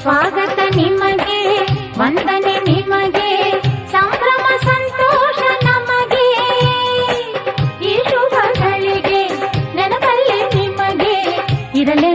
ಸ್ವಾಗತ ನಿಮಗೆ ವಂದನೆ ನಿಮಗೆ ಸಂಭ್ರಮ ಸಂತೋಷ ನಮಗೆ. ಈ ಶುಭಗಳಿಗೆ ನೆನಪಲ್ಲೇ ನಿಮಗೆ ಇರಲೇ